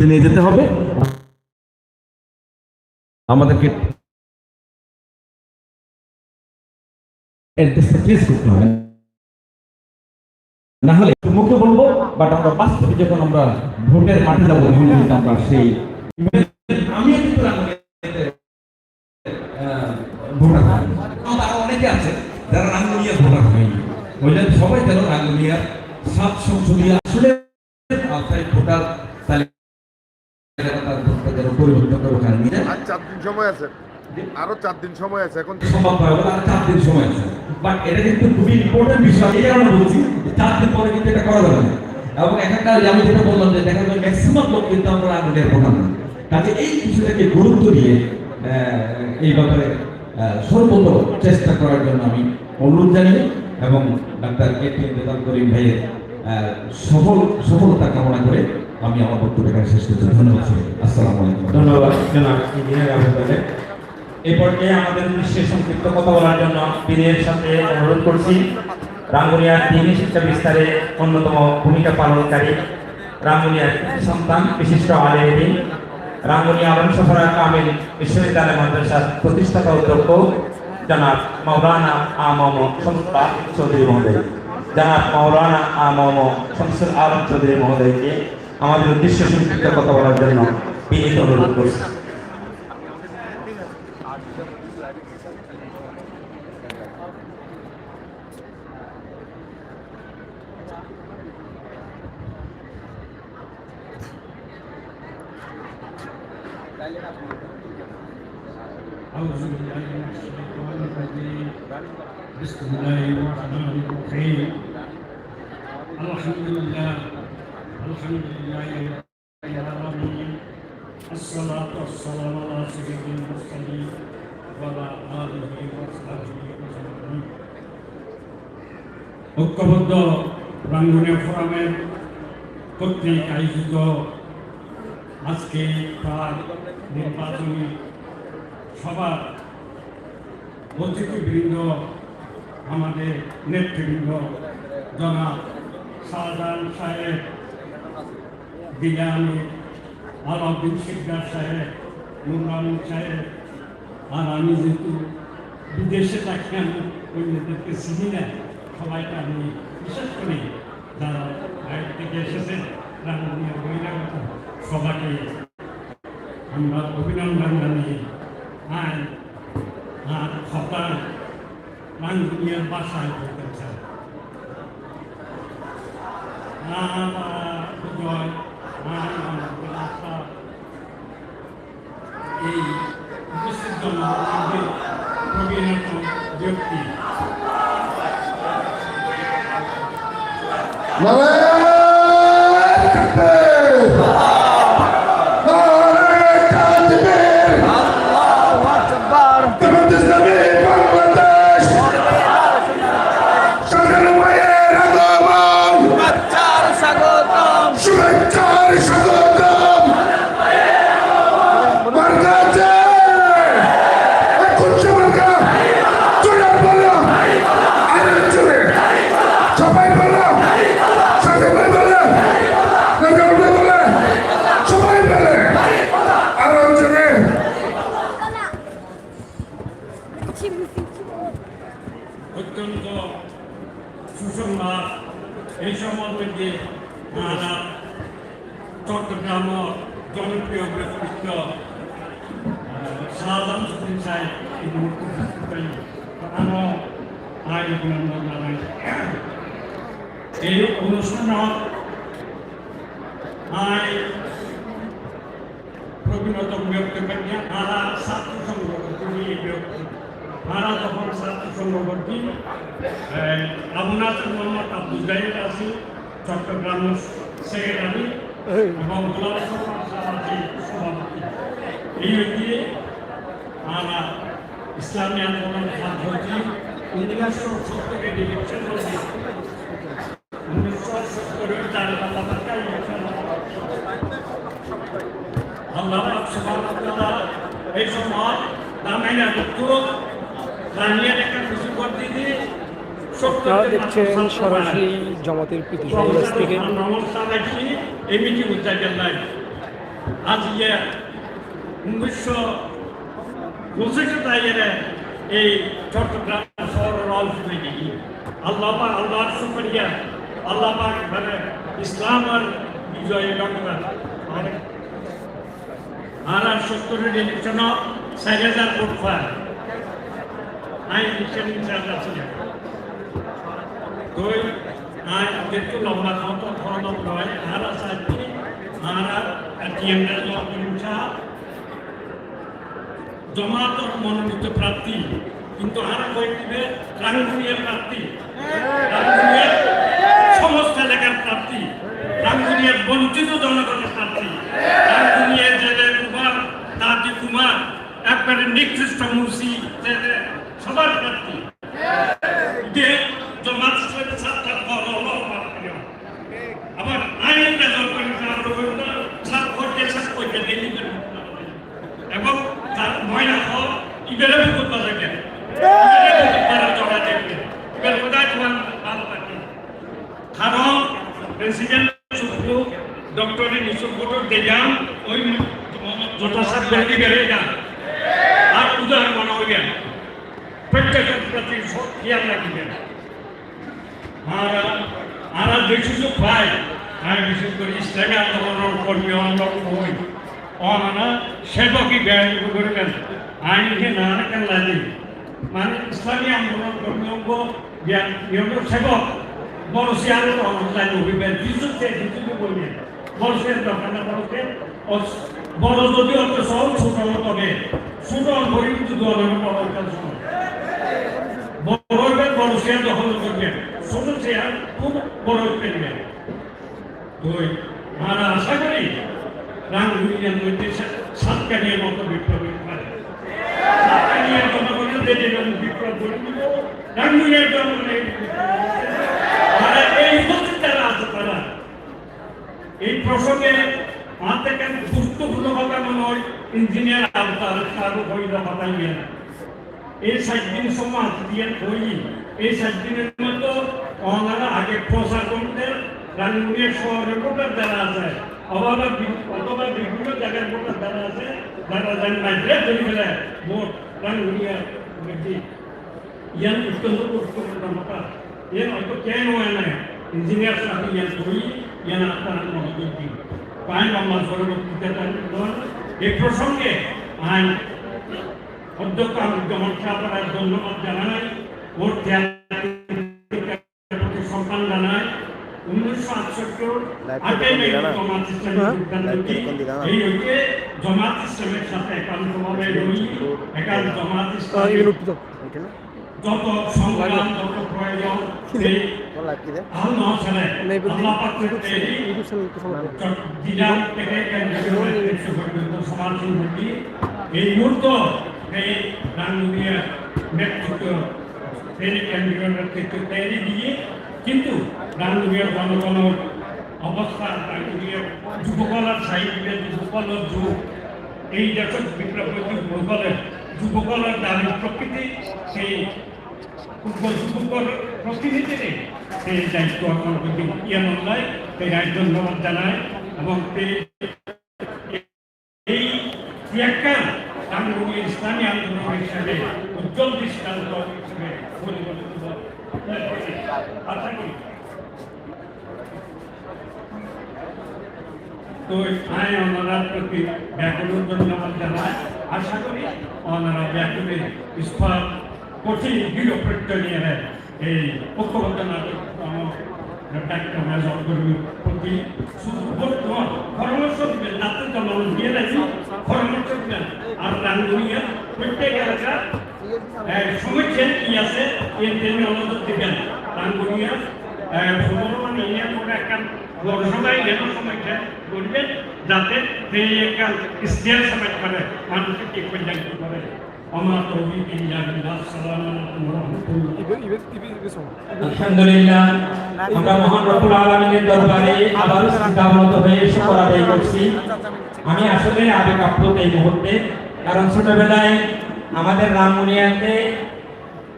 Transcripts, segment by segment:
নিয়ে যেতে হবে। আমাদেরকে না হলে মুখে বলব বাট আমরা বাস্তবে যখন আমরা ভোটের মাঠে যাব আমরা সেই আমি অনেকে আছে ওই জন্য সবাই যেন রাঙ্গুনিয়ার সাত সংসদীয় আসলে ভোটার আর চার দিন সময় আছে। আরও চার দিন সময় আছে এখন সম্ভব বলে আর চার দিন সময় আছে। বাট এটা কিন্তু খুবই ইম্পর্টেন্ট বিষয় এই কারণে বলছি চার দিন পরে কিন্তু এটা করা যাবে এবং এখানকার আমি যেটা বললাম যে দেখা যায় ম্যাক্সিমাম লোক কিন্তু আমরা আগুনের প্রধান কাজে এই বিষয়টাকে গুরুত্ব দিয়ে এই ব্যাপারে সর্বোচ্চ চেষ্টা করার জন্য আমি অনুরোধ জানাই এবং ডাক্তার এ টি করিম ভাইয়ের সফল সফলতা কামনা করে আমি আমার বক্তব্য এখানে শেষ করছি। ধন্যবাদ আসসালামু আলাইকুম। ধন্যবাদ জনাব ইঞ্জিনিয়ার আবুদালে এই আমাদের উদ্দেশ্যে সংক্ষিপ্ত কথা বলার জন্য পীরের সাথে অনুরোধ করছি। রাঙ্গুনিয়ার দিনী শিক্ষা বিস্তারে অন্যতম ভূমিকা পালনকারী রাঙ্গুনিয়ার সন্তান, বিশিষ্ট আলেমী রাঙ্গুনিয়া আলম সফরা কামিল বিশ্ববিদ্যালয় মাদ্রাসার প্রতিষ্ঠাতা অধ্যক্ষ জনাব মাওলানা আমম সংস্থা চৌধুরী মহোদয়। জনাব মাওলানা আমম শামসুল আলম চৌধুরী মহোদয়কে আমাদের উদ্দেশ্যে সংক্ষিপ্ত কথা বলার জন্য বিনীত অনুরোধ করছি أعوذ بالله من الشيطان الرجيم بسم الله الرحمن الرحيم الحمد لله الحمد لله رب العالمين الصلاة والسلام على سيد المرسلين وعلى آله وصحبه أجمعين ঐক্যবদ্ধ রাঙ্গুনিয়া ফোরামের কর্তৃক আয়োজিত আজকে তার নির্বাচনী সবার অতিথিবৃন্দ আমাদের নেতৃবৃন্দ জনাব শাহজাহান সাহেব বিরিয়ানি আলাউদ্দিন শিকদার সাহেব নুরমান সাহেব, আর আমি যেহেতু বিদেশে থাকি, আমি অন্যদেরকে চিনি না, সবাইকে আমি বিশেষ করে। যারা বাইরে থেকে এসেছেন রান্না বহিরাগত সবাইকে আমরা অভিনন্দন জানিয়ে আর আর কথা রাঙ্গুনিয়ার বাসায় বলতে চাই। আমার এই উপস্থিত জনগণের প্রবীণত ব্যক্তি শুভেচ্ছার স্বাগতম মার্কাতে কুচ্ছ মার্কা চলে বলো আরে চলে সবাই বলো সবাই বলো নগর বলো সবাই বলে আর অঞ্চলে অত্যন্ত সুসংবাদ এই সময় যে আমরা চট্টগ্রাম জনপ্রিয় ব্যক্তিত্ব সাধারণ সাহেব এই মুহূর্তে উপস্থিত হই। আমরা আয় অভিনন্দন জানাই এই অনুষ্ঠানত আয় প্রবীণত ব্যক্তি ব্যক্তি তারা ছাত্র সংগঠন ব্যক্তি তারা যখন ছাত্র সংগঠনটি আবুনাথ মোহাম্মদ আব্দুল জাহিদ আছি চট্টগ্রাম সেক্রেটারি এবং গোলাম সরকার সাহায্যে সভাপতি এই ব্যক্তি আমরা ইসলামী আন্দোলন ছাত্রটি উনিশশো সত্তরের ইলেকশন উনিশশো সত্তরের চার আল্লাহ পাক সুবহানাহু ওয়া তাআলা এই সময় দামাইনা দুঃখ রানিয়া একটা কিছু করতে দিয়ে আপনারা দেখছেন সরাসরি জামাতের প্রীতি সমাবেশ থেকে নমস্কার রাখছি এই মিটিং উদ্যাপন নাই আজ ইয়ে উনিশশো পঁচিশে তাইয়ের এই চট্টগ্রাম শহরের অল্প হয়ে আল্লাহ আল্লাহর শুকরিয়া আল্লাহ পাক ইসলাম আর বিজয় ডক্টর আর আর সত্তরের ইলেকশন চার হাজার ভোট পায় I election incharge là sai tí á là tiền đã do kiểm tra জমাতর মনোনীত প্রার্থী, কিন্তু আর কয়েকদিনে রাঙ্গুনিয়ার প্রার্থী। রাঙ্গুনিয়ার সমস্ত এলাকার প্রার্থী বঞ্চিত জনগণের প্রার্থী রাঙ্গুনিয়ার জেলে কুমার দাদি কুমার, একবারে নিকৃষ্ট জেলে সবার প্রার্থী। জমাত ছাত্র আবার আইন বেদল করে ছাত্র করতে ছাত্র করতে দিল্লি এবং তার ময়লা হল, ইবেরে বুকুত বাজাকে ইবেরে বুকুত বাজা জমা দেখবে ইবেরে কোথায় তোমার ভালো থাকে কারণ প্রেসিডেন্ট ডক্টর ওই যথা সাথে বেড়ে যান আর উদাহরণ মনে হইবেন প্রত্যেকের প্রতি খেয়াল রাখবেন আর আর বেশি সুযোগ পাই আমি বিশেষ করে ইসলামী আন্দোলনের কর্মী আন্দোলন হই। অনা সেবকই ব্যয় করবেন। আইনকে না রাখেন লাগে। মানে ইসলামী আন্দোলন কর্মী অঙ্গ সেবক, বড় সে আরও অনলাইন হইবেন বিদ্যুৎ বলবেন বড় সে দরকার না বড় যদি সহজ ছোট তবে গরিব যদি অনেক বড় একটা সময় বড় বড় শেয়ার দখল করবেন ছোট শেয়ার খুব বড় পেনবেন দুই, আমরা আশা করি রাম ইউনিয়ন মধ্যে সাতকানিয়ার মতো বিপ্লব পারে। সাতকানিয়ার জনগণের দেশে করে দিব রাম ইউনিয়ন জনগণের এই উপস্থিত তারা, এই প্রসঙ্গে আমার থেকে গুরুত্বপূর্ণ কথা মনে হয় ইঞ্জিনিয়ার আলতার কারও হইল কথা নিয়ে এই সাত দিন সময় দিয়ে করি এই সাত দিনের মতো ওনারা আগে প্রচার করতেন রানগুড়িয়া শহরের ভোটার যারা আছে অথবা বি- অথবা বিভিন্ন জায়গার ভোটার যারা আছে যারা যান মাইগ্রেট করে ফেলে ভোট রানগুড়িয়া ব্যক্তি ইয়ান অত্যন্ত গুরুত্বপূর্ণ ভোটার ইয়ান হয়তো কেন হয় না ইঞ্জিনিয়ার সাথে ইয়ান করি ইয়ান আপনার মনোযোগ পাইন আমার পরবর্তীতে এই প্রসঙ্গে আইন অধ্যক্ষ আব্দুজ্জামান সাহেবের ধন্যবাদ জানাই ওর প্রতি সম্মান জানাই উনিশশো আটষট্টি আটই মে জমাত ইসলামের সিদ্ধান্ত এই হইতে জমাত ইসলামের সাথে একান্তভাবে রই একান্ত জমাত যত সংগ্রাম যত প্রয়োজন আল্লাহ আল্লাহ পাকের এই জিলাম থেকে কেন্দ্রীয় নেতৃত্ব পর্যন্ত সমালোচনা করি এই মুহূর্ত এই রাঙ্গুনিয়া নেতৃত্ব সেই কেন্দ্রীয় নেতৃত্ব তৈরি দিয়ে কিন্তু রাঙ্গুনিয়ার জনগণের অবস্থা রাঙ্গুনিয়ার যুবকলার সাহিত্যের যুবকলার যুগ এই দেশের বিপ্লব যুবকলের যুবকলার দাবি প্রকৃতি সেই যুবকর প্রতিনিধিরে সেই দায়িত্ব করতে ইয়ান নয় সেই রাজ্য ধন্যবাদ জানায় এবং এই- ত্যাগকাল রামগুড়ি ইসলামী আন্দোলন হিসেবে উজ্জ্বল দৃষ্টান্ত হিসেবে হয়। আশা করি তো আয় ওনারার প্রতি ব্যাকরণ ধন্যবাদ জানায় আশা করি ওনারা ব্যাকরণের ইস্পাত কঠিন দৃঢ় প্রত্যয় নিয়ে নেয়। এই ঐক্যবদ্ধ নাটক ডাক্তার মেজর কর্মীর প্রতি শুধু বর্তমান পরামর্শ দিবেন নাতে জন্ম দিয়ে রাখি পরামর্শ দিবেন। আর রাঙ্গুনিয়া, প্রত্যেক এলাকা সমস্যা কি আছে এর জন্য অনুরোধ দিবেন। বড়সভায় যেন সমস্যা করবেন, যাতে সেই একটা স্টেল সমাজ করে, মানুষকে ঠিক কল্যাণ করে আমরা মহান রব্বুল আলামিনের দরবারে আবার সিদ্ধান্ত হয়ে শুকর আদায় করছি। আমি আসলে আবেগ আপ্লুত এই মুহূর্তে কারণ ছোটবেলায় আমাদের রামমুনিয়াতে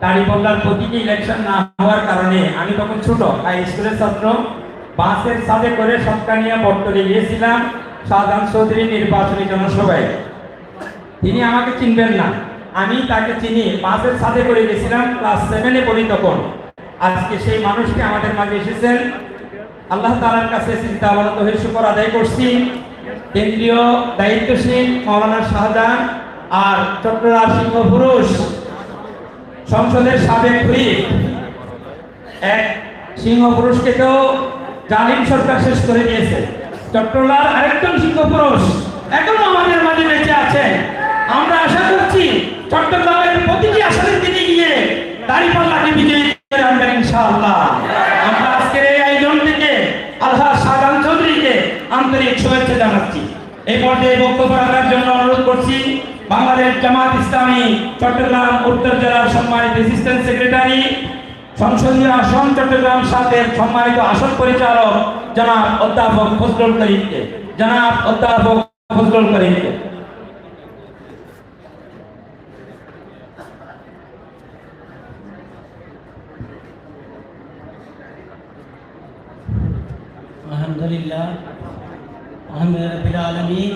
দাড়িপাল্লার প্রতীকী ইলেকশন না হওয়ার কারণে আমি তখন ছোট হাই স্কুলের ছাত্র বাসের সাথে করে সৎকানিয়া বটতলে গিয়েছিলাম শাহজাহান চৌধুরী নির্বাচনী জনসভায়। তিনি আমাকে চিনবেন না। আমি তাকে চিনি বাসের সাথে করে গেছিলাম, ক্লাস সেভেনে পড়ি তখন। আজকে সেই মানুষটি আমাদের মাঝে এসেছেন। আল্লাহ তালার কাছে চিন্তা আবাদত হয়ে শুকর আদায় করছি। কেন্দ্রীয় দায়িত্বশীল মৌলানা শাহজাহান আর চট্টগ্রাম সিংহ পুরুষ সংসদের সাবেক হুইপ এক সিংহ পুরুষকে তো জালিম সরকার শেষ করে দিয়েছে। চট্টলার আরেকজন সিংহ পুরুষ এখনও আমাদের মাঝে বেঁচে আছে আমরা আশা করছি চট্টগ্রামের প্রতিটি আসনে তিনি গিয়ে দাঁড়িপাল্লাকে বিজয়ী করে আনবেন ইনশাআল্লাহ আমরা আজকের এই আয়োজন থেকে আল্লাহ শাহজাহান চৌধুরীকে আন্তরিক শুভেচ্ছা জানাচ্ছি এই পর্যায়ে বক্তব্য রাখার জন্য অনুরোধ করছি, বাংলাদেশ জামাত ইসলামী, চট্টগ্রাম, উত্তর জেলার সম্মানিত অ্যাসিস্ট্যান্ট সেক্রেটারি সংসদীয় আসন চট্টগ্রাম সাতের সম্মানিত আসন পরিচালক, জনাব অধ্যাপক ফজলুল করিমকে। জনাব অধ্যাপক ফজলুল করিমকে। আলহামদুলিল্লাহ। الحمد لله رب العالمين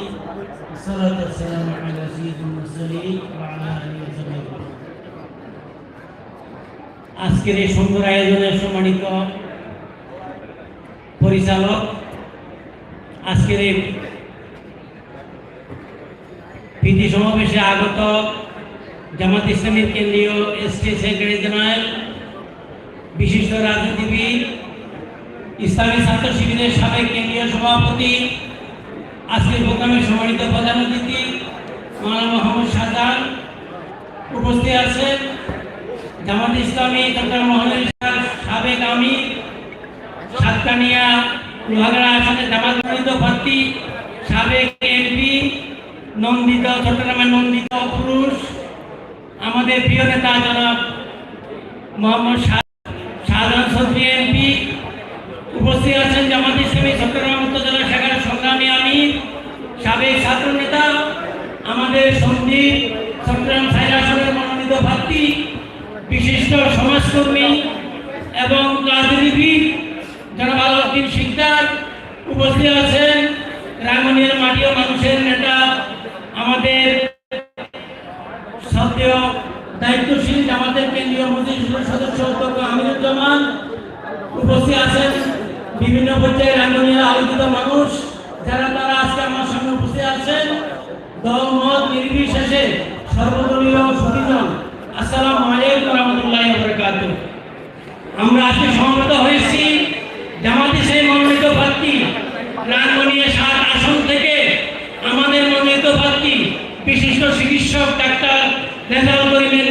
والصلاة والسلام على سيد المرسلين وعلى آله وصحبه أجمعين। আজকের এই সুন্দর আয়োজনের সম্মানিত পরিচালক আজকের এই প্রীতি সমাবেশে আগত জামাত ইসলামের কেন্দ্রীয় এসটি সেক্রেটারি জেনারেল বিশিষ্ট রাজনীতিবিদ ইসলামী ছাত্র শিবিরের সাবেক কেন্দ্রীয় সভাপতি আজকের প্রোগ্রামের সম্মানিত প্রধান অতিথি মাওলানা মোহাম্মদ শাহজাহান উপস্থিত আছেন। জামাত ইসলামী ডক্টর মোহাম্মদ সাবেক আমির সাতকানিয়া লোহাগড়া আসনে জামাত মনোনীত প্রার্থী, সাবেক এমপি, নন্দিত, চট্টগ্রামের নন্দিত পুরুষ, আমাদের প্রিয় নেতা জনাব মোহাম্মদ শাহ- শাহজাহান চৌধুরী এমপি উপস্থিত আছেন জামাত ইসলামী চট্টগ্রাম উত্তর জেলা শাখার সংগ্রামী আমির সাবেক ছাত্র নেতা আমাদের সন্দীপ চট্টগ্রাম সাইড আসনের মনোনীত প্রার্থী বিশিষ্ট সমাজকর্মী এবং রাজনীতিবিদ জনাব আলাউদ্দিন শিকদার উপস্থিত আছেন। রাঙ্গনিয়ার মাটি ও মানুষের নেতা, আমাদের সত্ত্বেও দায়িত্বশীল আমাদের কেন্দ্রীয় মন্ত্রী সদস্য অধ্যক্ষ আমিরুজ্জামান উপস্থিত আছেন। বিভিন্ন পর্যায়ে রাঙ্গনীয় আলোচিত মানুষ যারা তারা আজকে আমার সামনে উপস্থিত আছেন। দল, মত, নির্বিশেষে সর্বদলীয় সুবিজন আমরা আজকে সমবেত হয়েছি, জামাতি সেই মনোনীত প্রার্থী সাত আসন থেকে আমাদের মনোনীত প্রার্থী, বিশিষ্ট চিকিৎসক ডাক্তার রেজাউল করিমের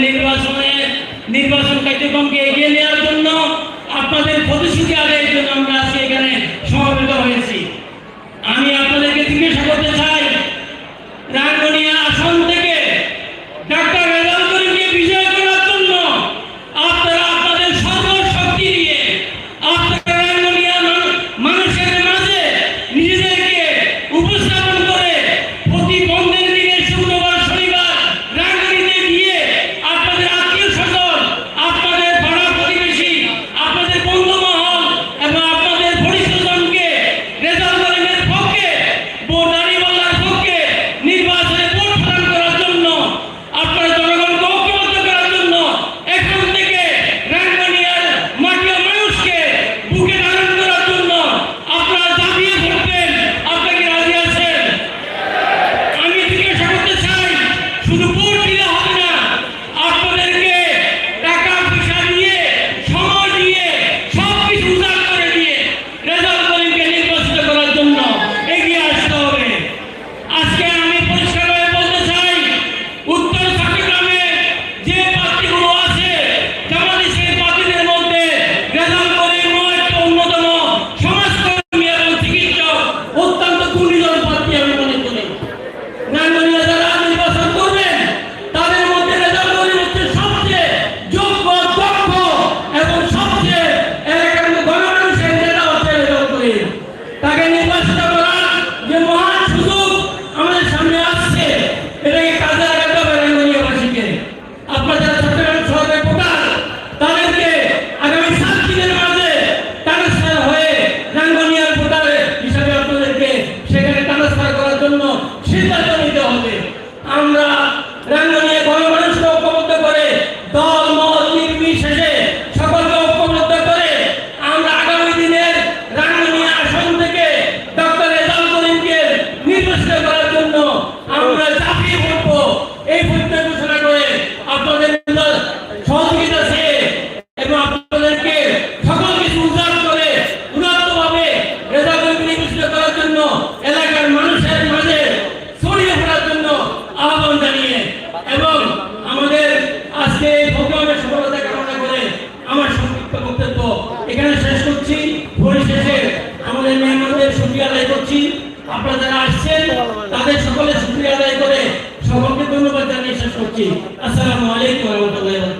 শেষ করছি আসসালামু আলাইকুম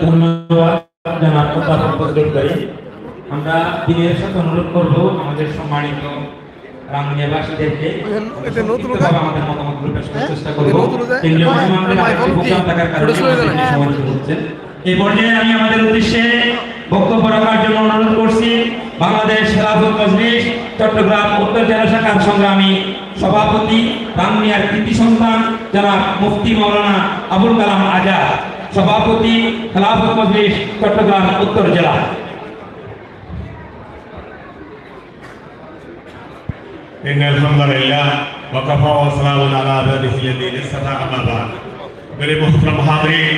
ধন্যবাদ জানাব অধ্যাপক আমরা দিনের সাথে অনুরোধ করব আমাদের সম্মানিত রামনিয়াবাসীদেরকে। এতে নতুন সংক্ষিপ্তভাবে আমাদের মতামতগুলো পেশ করার চেষ্টা করব। এতে নতুন উদয়- কেন্দ্রীয় হ্যাঁ, থাকার কারণে হচ্ছেন এই পর্যায়ে আমি আমাদের উদ্দেশ্যে বক্তব্য রাখার জন্য অনুরোধ করছি। বাংলাদেশ খেলাফত মজলিস চট্টগ্রাম উত্তর জেলা শাখার সংগ্রামী সভাপতি রামনিয়ার কৃতি সন্তান জনাব মুফতি মাওলানা আবুল কালাম আজাদ সভাপতি খেলাফত মজলিস চট্টগ্রাম উত্তর জেলা إن الحمد لله وكفى وسلام على عباده الذين اصطفى أما بعد মেরে মোহতরম হাজরিন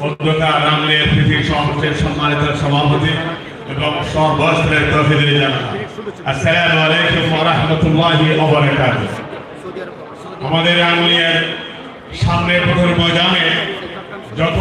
অধ্যক্ষা রামলের পৃথিবীর সমাবেশের সম্মানিত সভাপতি এবং সর্বস্তরের তহবিলের জানা আসসালামু আলাইকুম ওয়া রাহমাতুল্লাহি ওয়া বারাকাতুহু। আমাদের আঙ্গুলিয়ার সামনে প্রথম ময়দানে যত